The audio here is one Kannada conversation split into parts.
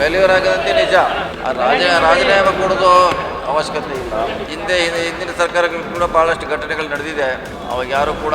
ಫೇಲ್ಯೂರ್ ಆಗದಂತೆ ನಿಜ ರಾಜ ರಾಜೀನಾಮೆ ಕೊಡೋದು ಅವಶ್ಯಕತೆ ಇಲ್ಲ. ಹಿಂದೆ ಹಿಂದೆ- ಹಿಂದಿನ ಸರ್ಕಾರಗಳು ಕೂಡ ಭಾಳಷ್ಟು ಘಟನೆಗಳು ನಡೆದಿದೆ. ಅವಾಗ ಯಾರು ಕೂಡ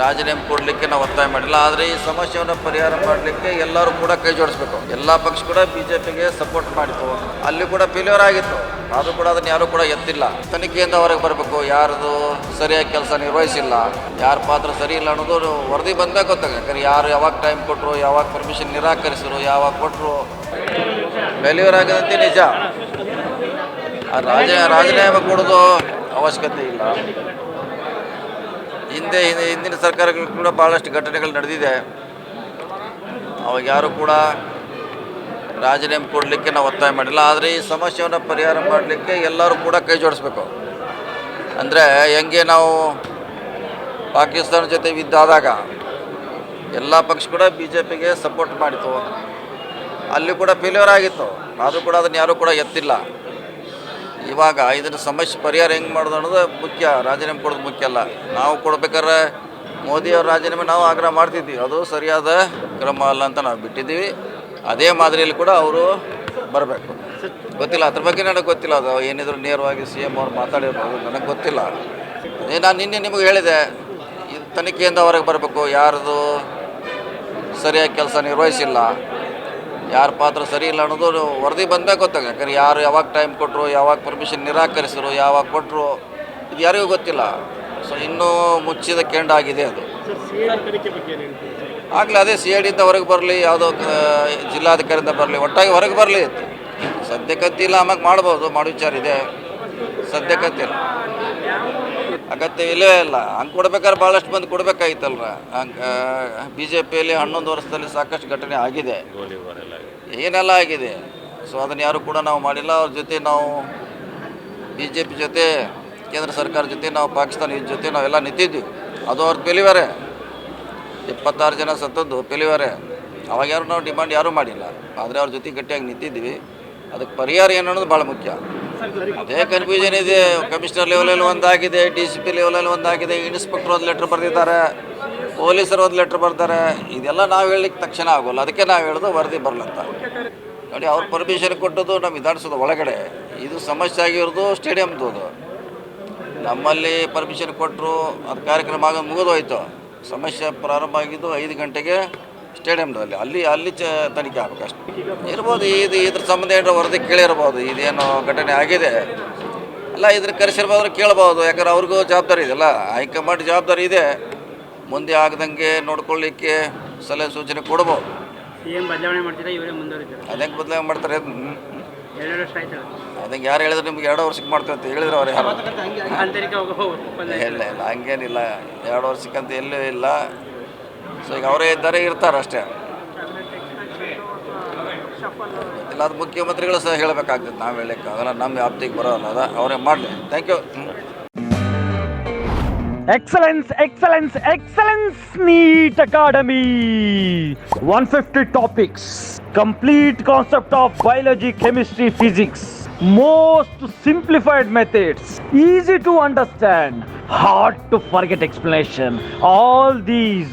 ರಾಜೀನಾಮೆ ಕೊಡಲಿಕ್ಕೆ ನಾವು ಒತ್ತಾಯ ಮಾಡಿಲ್ಲ. ಆದರೆ ಈ ಸಮಸ್ಯೆಯನ್ನು ಪರಿಹಾರ ಮಾಡಲಿಕ್ಕೆ ಎಲ್ಲರೂ ಕೂಡ ಕೈ ಜೋಡಿಸ್ಬೇಕು. ಎಲ್ಲ ಪಕ್ಷ ಕೂಡ ಬಿ ಜೆ ಪಿಗೆ ಸಪೋರ್ಟ್ ಮಾಡಿತು ಅಲ್ಲಿ ಕೂಡ ಫೇಲ್ಯೂರ್ ಆಗಿತ್ತು. ಆದರೂ ಕೂಡ ಅದನ್ನು ಯಾರು ಕೂಡ ಎತ್ತಿಲ್ಲ. ತನಿಖೆಯಿಂದ ಹೊರಗೆ ಬರಬೇಕು. ಯಾರದು ಸರಿಯಾಗಿ ಕೆಲಸ ನಿರ್ವಹಿಸಿಲ್ಲ. ಯಾರ ಪಾತ್ರ ಸರಿ ಇಲ್ಲ ಅನ್ನೋದು ವರದಿ ಬಂದಾಗ ಗೊತ್ತಾಗ ಯಾರು ಯಾವಾಗ ಟೈಮ್ ಕೊಟ್ಟರು ಯಾವಾಗ ಪರ್ಮಿಷನ್ ನಿರಾಕರಿಸಿದ್ರು, ಯಾವಾಗ ಕೊಟ್ಟರು ಫೇಲ್ಯೂರ್ ಆಗದಂತೆ ನಿಜ. ಆ ರಾಜ ರಾಜೀನಾಮೆ ಕೊಡೋದು ಅವಶ್ಯಕತೆ ಇಲ್ಲ. ಹಿಂದೆ, ಹಿಂದೆ- ಹಿಂದಿನ ಸರ್ಕಾರಗಳು ಕೂಡ ಭಾಳಷ್ಟು ಘಟನೆಗಳು ನಡೆದಿದೆ. ಅವಾಗ ಯಾರು ಕೂಡ ರಾಜೀನಾಮೆ ಕೊಡಲಿಕ್ಕೆ ನಾವು ಒತ್ತಾಯ ಮಾಡಿಲ್ಲ. ಆದರೆ ಈ ಸಮಸ್ಯೆಯನ್ನು ಪರಿಹಾರ ಮಾಡಲಿಕ್ಕೆ ಎಲ್ಲರೂ ಕೂಡ ಕೈ ಜೋಡಿಸ್ಬೇಕು. ಅಂದರೆ ಹೆಂಗೆ ನಾವು ಪಾಕಿಸ್ತಾನ ಜೊತೆ ಯುದ್ಧ ಎಲ್ಲ ಪಕ್ಷ ಕೂಡ ಬಿ ಜೆ ಪಿಗೆ ಸಪೋರ್ಟ್ ಮಾಡಿತು ಅಲ್ಲಿ ಕೂಡ ಫೇಲ್ಯೂರ್ ಆಗಿತ್ತು. ಆದರೂ ಕೂಡ ಅದನ್ನು ಯಾರೂ ಕೂಡ ಎತ್ತಿಲ್ಲ. ಇವಾಗ ಇದನ್ನು ಸಮಸ್ಯೆ ಪರಿಹಾರ ಹೆಂಗೆ ಮಾಡೋದು ಅನ್ನೋದು ಮುಖ್ಯ, ರಾಜೀನಾಮೆ ಕೊಡೋದು ಮುಖ್ಯ ಅಲ್ಲ. ನಾವು ಕೊಡ್ಬೇಕಾದ್ರೆ ಮೋದಿಯವ್ರ ರಾಜೀನಾಮೆ ನಾವು ಆಗ್ರಹ ಮಾಡ್ತಿದ್ವಿ. ಅದು ಸರಿಯಾದ ಕ್ರಮ ಅಲ್ಲ ಅಂತ ನಾವು ಬಿಟ್ಟಿದ್ದೀವಿ. ಅದೇ ಮಾದರಿಯಲ್ಲಿ ಕೂಡ ಅವರು ಬರಬೇಕು. ಗೊತ್ತಿಲ್ಲ, ಅದ್ರ ಬಗ್ಗೆ ನನಗೆ ಗೊತ್ತಿಲ್ಲ. ಅದು ಏನಿದ್ರು ನೇರವಾಗಿ ಸಿ ಎಂ ಅವ್ರು ಮಾತಾಡಿರ್ಬೋದು ನನಗೆ ಗೊತ್ತಿಲ್ಲ. ಏ ನಾನು ನಿನ್ನೆ ನಿಮಗೆ ಹೇಳಿದೆ ಇದು ತನಿಖೆಯಿಂದ ಹೊರಗೆ ಬರಬೇಕು. ಯಾರದು ಸರಿಯಾಗಿ ಕೆಲಸ ನಿರ್ವಹಿಸಿಲ್ಲ. ಯಾರ ಪಾತ್ರ ಸರಿ ಇಲ್ಲ ಅನ್ನೋದು ವರದಿ ಬಂದಾಗ ಗೊತ್ತಾಗ. ಯಾಕಂದ್ರೆ ಯಾರು ಯಾವಾಗ ಟೈಮ್ ಕೊಟ್ಟರು ಯಾವಾಗ ಪರ್ಮಿಷನ್ ನಿರಾಕರಿಸಿದ್ರು, ಯಾವಾಗ ಕೊಟ್ಟರು ಇದು ಯಾರಿಗೂ ಗೊತ್ತಿಲ್ಲ. ಸೊ ಇನ್ನೂ ಮುಚ್ಚಿದ ಕೆಂಡ ಆಗಿದೆ ಅದು. ಆಗಲೇ ಅದೇ ಸಿ ಐ ಡಿಯಿಂದ ಹೊರಗೆ ಬರಲಿ, ಯಾವುದೋ ಜಿಲ್ಲಾಧಿಕಾರಿಯಿಂದ ಬರಲಿ, ಒಟ್ಟಾಗಿ ಹೊರಗೆ ಬರಲಿ. ಸದ್ಯಕ್ಕಂತಿಲ್ಲ ಆಮ್ಯಾಗ ಮಾಡ್ಬೋದು ಮಾಡೋ ವಿಚಾರ ಇದೆ. ಸದ್ಯಕ್ಕಂತಿಲ್ಲ ಅಗತ್ಯ ಇಲ್ಲವೇ ಇಲ್ಲ. ಹಂಗೆ ಕೊಡ್ಬೇಕಾದ್ರೆ ಭಾಳಷ್ಟು ಮಂದಿ ಕೊಡ್ಬೇಕಾಗಿತ್ತಲ್ರ ಹಂಗೆ ಬಿ ಜೆ ಪಿಯಲ್ಲಿ ಹನ್ನೊಂದು ವರ್ಷದಲ್ಲಿ ಸಾಕಷ್ಟು ಘಟನೆ ಆಗಿದೆ. ಏನೆಲ್ಲ ಆಗಿದೆ? ಸೊ ಅದನ್ನು ಯಾರು ಕೂಡ ನಾವು ಮಾಡಿಲ್ಲ. ಅವ್ರ ಜೊತೆ ನಾವು ಬಿ ಜೆ ಪಿ ಜೊತೆ ಕೇಂದ್ರ ಸರ್ಕಾರ ಜೊತೆ ನಾವು ಪಾಕಿಸ್ತಾನ ಇದ್ರ ಜೊತೆ ನಾವೆಲ್ಲ ನಿಂತಿದ್ವಿ. ಅದು ಅವ್ರ ಪೆಲಿವರೆ. ಇಪ್ಪತ್ತಾರು ಜನ ಸತ್ತದ್ದು ಪೆಲಿವರೆ. ಅವಾಗ ಯಾರು ನಾವು ಡಿಮಾಂಡ್ ಯಾರೂ ಮಾಡಿಲ್ಲ. ಆದರೆ ಅವ್ರ ಜೊತೆ ಗಟ್ಟಿಯಾಗಿ ನಿಂತಿದ್ವಿ. ಅದಕ್ಕೆ ಪರಿಹಾರ ಏನು ಅನ್ನೋದು ಭಾಳ ಮುಖ್ಯ. ಅದೇ ಕನ್ಫ್ಯೂಷನ್ ಇದೆ. ಕಮಿಷನರ್ ಲೆವೆಲಲ್ಲಿ ಒಂದಾಗಿದೆ ಡಿ ಸಿ ಪಿ ಲೆವೆಲಲ್ಲಿ ಒಂದಾಗಿದೆ. ಇನ್ಸ್ಪೆಕ್ಟರ್ ಒಂದು ಲೆಟ್ರ್ ಬರೆದಿದ್ದಾರೆ, ಪೊಲೀಸರು ಒಂದು ಲೆಟ್ರ್ ಬರ್ತಾರೆ. ಇದೆಲ್ಲ ನಾವು ಹೇಳಲಿಕ್ಕೆ ತಕ್ಷಣ ಆಗೋಲ್ಲ. ಅದಕ್ಕೆ ನಾವು ಹೇಳೋದು ವರದಿ ಬರಲಂತ ನೋಡಿ, ಅವ್ರು ಪರ್ಮಿಷನ್ ಕೊಟ್ಟದ್ದು ನಮ್ಮ ವಿಧಾನಸೌಧ ಒಳಗಡೆ. ಇದು ಸಮಸ್ಯೆ ಆಗಿರೋದು ಸ್ಟೇಡಿಯಮ್ದು ಅದು. ನಮ್ಮಲ್ಲಿ ಪರ್ಮಿಷನ್ ಕೊಟ್ಟರು ಅದು ಕಾರ್ಯಕ್ರಮ ಆಗ ಮುಗಿದೋಯ್ತು. ಸಮಸ್ಯೆ ಪ್ರಾರಂಭ ಆಗಿದ್ದು ಐದು ಗಂಟೆಗೆ ಸ್ಟೇಡಿಯಮ್ದಲ್ಲಿ ಅಲ್ಲಿ ಅಲ್ಲಿ ಚ ತನಿಖೆ ಆಗಬೇಕು ಅಷ್ಟೇ ಇರ್ಬೋದು ಇದು ಇದ್ರ ಸಂಬಂಧ ಏನಾರ ವರದಿ ಕೇಳಿರ್ಬೋದು ಇದೇನು ಘಟನೆ ಆಗಿದೆ. ಅಲ್ಲ ಇದ್ರ ಕರೆಸಿರ್ಬೋದ್ರೆ ಕೇಳ್ಬೋದು ಯಾಕಂದ್ರೆ ಅವ್ರಿಗೂ ಜವಾಬ್ದಾರಿ ಇದೆಲ್ಲ ಹೈಕಮಾಂಡ್ ಜವಾಬ್ದಾರಿ ಇದೆ. ಮುಂದೆ ಆಗದಂಗೆ ನೋಡ್ಕೊಳ್ಳಿಕ್ಕೆ ಸಲಹೆ ಸೂಚನೆ ಕೊಡ್ಬೋದು. ಏನು ಬದಲಾವಣೆ ಮಾಡ್ತಿದ್ರೆ ಇವರೇ ಮುಂದುವರಿತಾರೆ? ಅದಂಗೆ ಬದಲಾವಣೆ ಮಾಡ್ತಾರೆ ಅದಕ್ಕೆ ಎರಡು ವರ್ಷ ಆಯ್ತು ಅದಂಗೆ ಯಾರು ಹೇಳಿದ್ರೆ ನಿಮ್ಗೆ ಎರಡು ವರ್ಷಕ್ಕೆ ಮಾಡ್ತಾರೆ ಅಂತ ಹೇಳಿದ್ರೆ ಅವ್ರು ಯಾರು? ಇಲ್ಲ ಇಲ್ಲ ಹಂಗೇನಿಲ್ಲ. ಎರಡು ವರ್ಷಕ್ಕಂತ ಎಲ್ಲೂ ಇಲ್ಲ. ಸೊ ಈಗ ಅವರೇ ಇದ್ದಾರೆ, ಇರ್ತಾರೆ ಅಷ್ಟೇ. ಎಲ್ಲ ಮುಖ್ಯಮಂತ್ರಿಗಳು ಸಹ ಹೇಳಬೇಕಾಗ್ತದೆ, ನಾವು ಹೇಳಕ್ಕೆ ಆಗಲ್ಲ ನಮ್ಮ ವ್ಯಾಪ್ತಿಗೆ ಬರೋಲ್ಲ ಅದ ಅವರೇ ಮಾಡಲಿ. Thank you excellence excellence excellence NEET academy one fifty topics complete concept of biology chemistry physics most simplified methods easy to understand hard to forget explanation all these